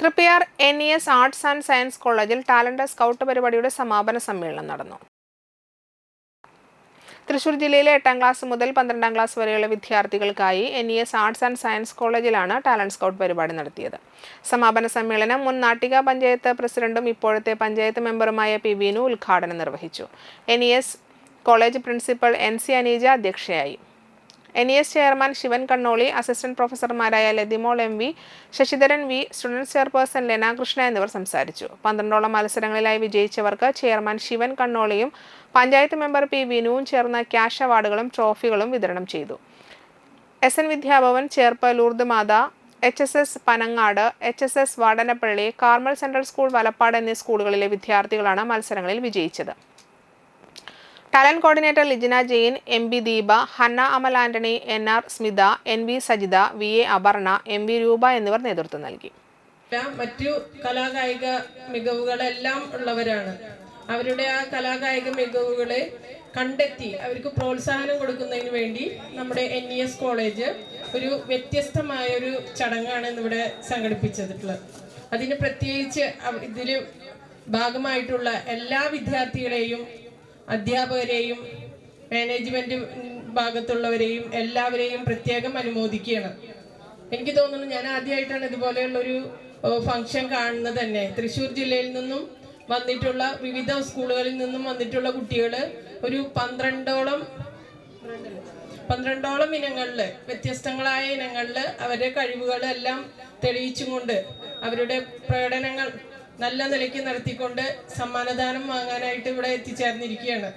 Triprayar N E S arts and science കോളേജിൽ talent scout പരിപാടിയുടെ സമാപന സമ്മേളനം നടന്നു. തൃശൂർ ജില്ലയിലെ എട്ടാം ക്ലാസ് മുതൽ പന്ത്രണ്ടാം ക്ലാസ് വരെയുള്ള വിദ്യാർത്ഥികൾക്കായി N E S arts and science കോളേജിലാണ് ടാലന്റ് സ്കൗട്ട് പരിപാടി നടത്തിയത്. സമാപന സമ്മേളനം മുൻ നാട്ടിക പഞ്ചായത്ത് പ്രസിഡന്റും ഇപ്പോഴത്തെ പഞ്ചായത്ത് മെമ്പറുമായ പി വിനു ഉദ്ഘാടനം നിർവഹിച്ചു. N E S college principal N C Aneeja അധ്യക്ഷയായി. N E S chairman Shivan Kannoli assistant പ്രൊഫസർമാരായ Lathimol M V Sasidharan V student chairperson Lena Krishna എന്നിവർ സംസാരിച്ചു. പന്ത്രണ്ടോളം മത്സരങ്ങളിലായി വിജയിച്ചവർക്ക് ചെയർമാൻ ശിവൻ കണ്ണോളിയും പഞ്ചായത്ത് മെമ്പർ പി വിനുവും ചേർന്ന ക്യാഷ് അവാർഡുകളും ട്രോഫികളും വിതരണം ചെയ്തു. S N Vidyabhavan Cherpu Lourdes Matha H S S Panangad H S S Vadanappally Carmel central school Valappad എന്നീ സ്കൂളുകളിലെ വിദ്യാർത്ഥികളാണ് മത്സരങ്ങളിൽ വിജയിച്ചത്. Talent coordinator Lijina Jain M B Deepa Hannah Amal Antony N R Smitha N V Sajitha V A Aparna M V Roopa എന്നിവർ നേതൃത്വം നൽകി. മറ്റു കലാകായിക മികവുകളെല്ലാം ഉള്ളവരാണ്. അവരുടെ ആ കലാകായിക മികവുകളെ കണ്ടെത്തി അവർക്ക് പ്രോത്സാഹനം കൊടുക്കുന്നതിന് വേണ്ടി നമ്മുടെ എൻ ഇ എസ് കോളേജ് ഒരു വ്യത്യസ്തമായ ഒരു ചടങ്ങാണ് ഇന്നിവിടെ സംഘടിപ്പിച്ചിട്ടുള്ളത് അതിന് പ്രത്യേകിച്ച് ഇതിൽ ഭാഗമായിട്ടുള്ള എല്ലാ വിദ്യാർത്ഥികളെയും അധ്യാപകരെയും മാനേജ്മെന്റ് ഭാഗത്തുള്ളവരെയും എല്ലാവരെയും പ്രത്യേകം അനുമോദിക്കുകയാണ്. എനിക്ക് തോന്നുന്നു ഞാൻ ആദ്യമായിട്ടാണ് ഇതുപോലെയുള്ളൊരു ഫംഗ്ഷൻ കാണുന്നത് തന്നെ. തൃശ്ശൂർ ജില്ലയിൽ നിന്നും വന്നിട്ടുള്ള വിവിധ സ്കൂളുകളിൽ നിന്നും വന്നിട്ടുള്ള കുട്ടികൾ ഒരു പന്ത്രണ്ടോളം പന്ത്രണ്ടോളം ഇനങ്ങളിൽ വ്യത്യസ്തങ്ങളായ ഇനങ്ങളിൽ അവരുടെ കഴിവുകളെല്ലാം തെളിയിച്ചും കൊണ്ട് അവരുടെ പ്രകടനങ്ങൾ നല്ല നിലയ്ക്ക് നടത്തിക്കൊണ്ട് സമ്മാനദാനം വാങ്ങാനായിട്ട് ഇവിടെ എത്തിച്ചേർന്നിരിക്കുകയാണ്.